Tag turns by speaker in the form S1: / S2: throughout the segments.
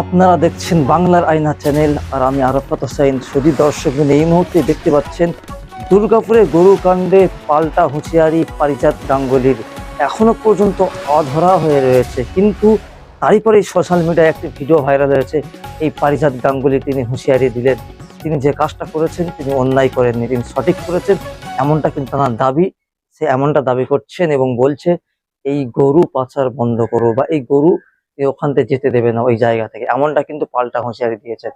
S1: আপনারা দেখছেন বাংলার আয়না চ্যানেল, আর আমি আরাফাত হোসাইন সুদী দর্শক এই মুহূর্তে দেখতে পাচ্ছেন, দুর্গাপুরে গরু কাণ্ডে পাল্টা হুঁশিয়ারি পারিজাত গাঙ্গুলির। এখনও পর্যন্ত অধরা হয়ে রয়েছে, কিন্তু তারই সোশ্যাল মিডিয়ায় একটি ভিডিও ভাইরাল হয়েছে। এই পারিজাত গাঙ্গুলি তিনি হুঁশিয়ারি দিলেন। তিনি যে কাজটা করেছেন, তিনি অন্যায় করেননি। তিনি সঠিক করেছেন, এমনটা কিন্তু তার দাবি। সে এমনটা দাবি করছেন এবং বলছে, এই গরু পাচার বন্ধ করো বা এই গরু ওখান থেকে যেতে দেবে না ওই জায়গা থেকে। এমনটা কিন্তু পাল্টা হুঁশিয়ারি দিয়েছে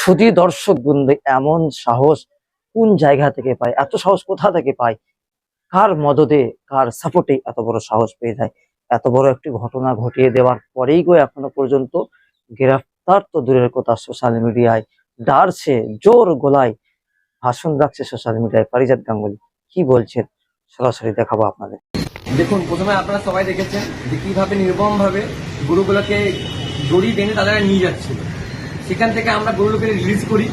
S1: শুধু দর্শক বন্ধু, এমন সাহস কোন জায়গা থেকে পায়? এত সাহস কোথা থেকে পায়? কার মদদে, কার সাপোর্টে এত বড় সাহস পেয়ে যায়? এত বড় একটি ঘটনা ঘটিয়ে দেওয়ার পরেই গো এখনও পর্যন্ত গ্রেফতার তো দূরের কথা সোশ্যাল মিডিয়ায়। ডারছে, জোর গলায় ভাষণ রাখছে সোশ্যাল মিডিয়ায়। পারিজাত গাঙ্গুলি, কি বলছেন? সরাসরি দেখাবো আপনাদের।
S2: দেখুন, প্রথমে আপনারা সবাই দেখেছেন যে কীভাবে নির্মম ভাবে গরুগুলোকে দড়ি বেঁধে তাদেরকে নিয়ে যাচ্ছিল সেখান থেকে আমরা গরুগুলোকে রিলিজ করি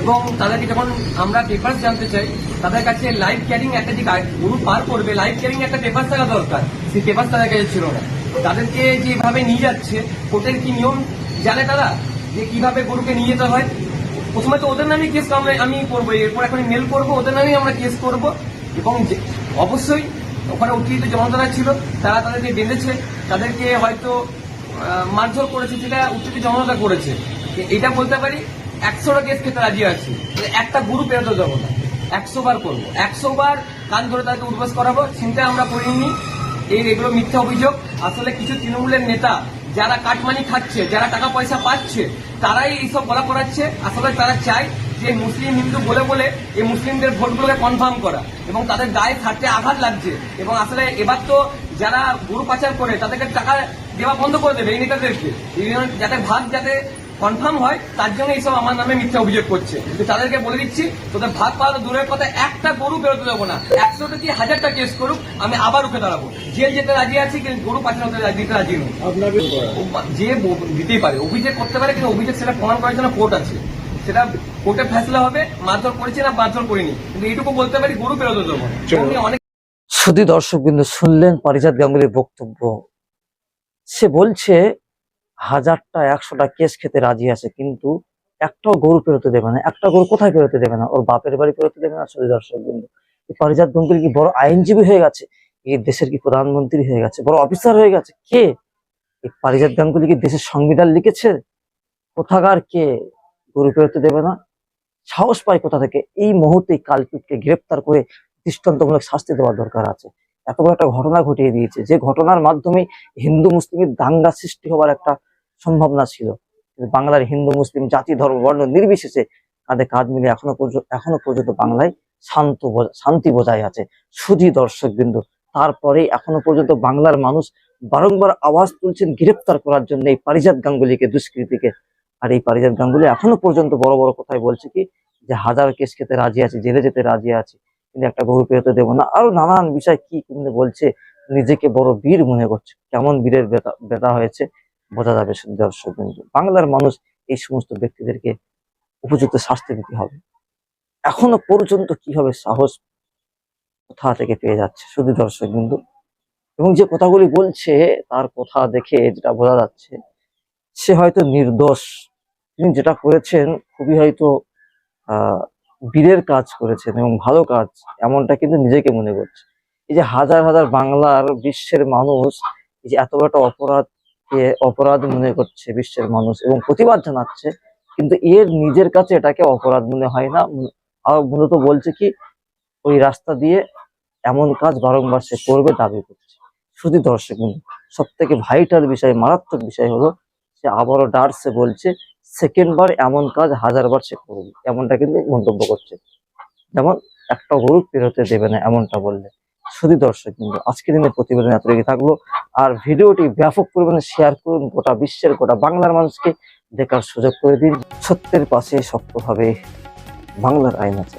S2: এবং তাদেরকে যখন আমরা পেপার জানতে চাই, তাদের কাছে লাইভ ক্যারিং একটা যে গরু পার করবে লাইভ ক্যারিং একটা পেপার থাকা দরকার। সেই পেপার তাদের কাছে ছিল না। তাদেরকে যেভাবে নিয়ে যাচ্ছে, কোর্টের কি নিয়ম জানে তারা? যে কীভাবে গরুকে নিয়ে যেতে হয়? প্রথমে তো ওদের নামে কেস আমি করব, এরপর এখন মেল করব, ওদের নামেই আমরা কেস করব। এবং অবশ্যই ওখানে অতিরিক্ত জনতারা ছিল, তারা তাদেরকে বেঁধেছে, তাদেরকে হয়তো মারধর করেছে যেটা অতিরিক্ত জনতা করেছে। এটা বলতে পারি, একশোটা কেস খেতে রাজি আছি। একটা গুরু পেরোতে দেবো না একশো বার করব। একশো বার কান ধরে তাকে উদ্বাস করাবো, চিন্তা আমরা করিনি। এই এগুলো মিথ্যা অভিযোগ। আসলে কিছু তৃণমূলের নেতা, যারা কাটমানি খাচ্ছে, যারা টাকা পয়সা পাচ্ছে, তারাই এইসব বলা করাচ্ছে আসলে তারা চায় যে মুসলিম হিন্দু বলে বলে এই মুসলিমদের ভোটগুলোকে কনফার্ম করা এবং তাদের গায়ে থাকতে আঘাত লাগছে এবং আসলে এবার তো যারা গরু পাচার করে তাদেরকে টাকা দেওয়া বন্ধ করে দেবে এই নেতাদেরকে। যাতে ভাগ যাতে কনফার্ম হয় তার জন্য এইসব আমার নামে মিথ্যা অভিযোগ করছে। তাদেরকে বলে দিচ্ছি তোদের ভাগ পাওয়া তো দূরের কথা একটা গরু বেরোতে দেবো না। একশোটা কি হাজারটা কেস করুক আমি আবার উঠে দাঁড়াবো। জেল যেতে রাজি আছি কিন্তু গরু পাচার হতে রাজি- দিতে রাজি নই। যে দিতেই পারে অভিযোগ করতে পারে কিন্তু অভিযোগ সেটা প্রমাণ করার জন্য কোর্ট আছে। সেটা কোর্টে ফেসলা হবে মারধর করেছি না মারধর করিনি। কিন্তু এইটুকু বলতে পারি গরু বেরোতে দেবো। অনেক
S1: শুধু দর্শক বিন্দু শুনলেন পারিজাত গাঙ্গুলির বক্তব্য। সে বলছে হাজারটা একশোটা কেস খেতে রাজি আছে কিন্তু একটাও গরু পেরোতে দেবে না। একটা গরু কোথায় পেরোতে দেবে না? ওর বাপের বাড়ি পেরোতে দেবে না শুধু দর্শক বিন্দু এই পারিজাত গাঙ্গুলি কি বড় আইনজীবী হয়ে গেছে? এই দেশের কি প্রধানমন্ত্রী হয়ে গেছে? বড় অফিসার হয়ে গেছে? কে? এই পারিজাত গাঙ্গুলি কি দেশের সংবিধান লিখেছে? কোথাকার কে? গরু পেরোতে দেবে না। সাহস পায় কোথা থেকে? এই মুহূর্তে কালপিটকে গ্রেপ্তার করে দৃষ্টান্তমূলক শাস্তি দেওয়া দরকার আছে। এত বড় একটা ঘটনা ঘটিয়ে দিয়েছে, যে ঘটনার মাধ্যমে হিন্দু মুসলিমের দাঙ্গা সৃষ্টি হওয়ার একটা সম্ভাবনা ছিল। বাংলার হিন্দু মুসলিম জাতি, ধর্ম, বর্ণ নির্বিশেষে কাঁধে কাঁধ মিলে এখনও পর্যন্ত এখনও পর্যন্ত বাংলায় শান্ত শান্তি বজায় আছে। শুধু দর্শক বিন্দু, তারপরে এখনও পর্যন্ত বাংলার মানুষ বারংবার আওয়াজ তুলছেন, গ্রেপ্তার করার জন্য এই পারিজাত গাঙ্গুলিকে, দুষ্কৃতীকে। আর এই পারিজাত গাঙ্গুলি এখনও পর্যন্ত বড় বড় কথায় বলছে কি যে হাজার কেস খেতে রাজি আছে, জেলে যেতে রাজি আছে, কিন্তু একটা গরু পেরোতে দেবো না। আরও নানান বিষয় কি কিন্তু বলছে, নিজেকে বড় বীর মনে করছে। কেমন বীরের বেতা হয়েছে, বোঝা যাবে দর্শক বাংলার মানুষ এই সমস্ত ব্যক্তিদেরকে উপযুক্ত শাস্তি দিতে হবে। এখনও পর্যন্ত কীভাবে সাহস কোথা থেকে পেয়ে যাচ্ছে শুধু দর্শক বিন্দু এবং যে কথাগুলি বলছে, তার কথা দেখে যেটা বোঝা যাচ্ছে, সে হয়তো নির্দোষ। তিনি যেটা করেছেন, খুবই হয়তো বীরের কাজ করেছেন এবং ভালো কাজ, এমনটা কিন্তু নিজেকে মনে করছে। এই যে হাজার হাজার বাংলার বিশ্বের মানুষ এই যে এত বড় একটা অপরাধকে অপরাধ মনে করছে বিশ্বের মানুষ এবং প্রতিবাদ জানাচ্ছে, কিন্তু এর নিজের কাছে এটাকে অপরাধ মনে হয় না। আর মূলত বলছে কি, ওই রাস্তা দিয়ে এমন কাজ বারংবার সে করবে, দাবি করছে। শুধু দর্শক সব থেকে ভাইটাল বিষয়, মারাত্মক বিষয় হলো, সে আবারও ডার্সে বলছে সেকেন্ড বার এমন কাজ হাজার বার সে করবে এমনটা কিন্তু মন্তব্য করছে। যেমন, একটা গরু পেরোতে দেবে না এমনটা বললে। শুধু দর্শক কিন্তু আজকের দিনে প্রতিবেদন এত রেগে থাকল। আর ভিডিওটি ব্যাপক পরিমাণে শেয়ার করুন, গোটা বিশ্বের, গোটা বাংলার মানুষকে দেখার সুযোগ করে দিন। সত্যের পাশে শক্তভাবে বাংলার আইন আছে।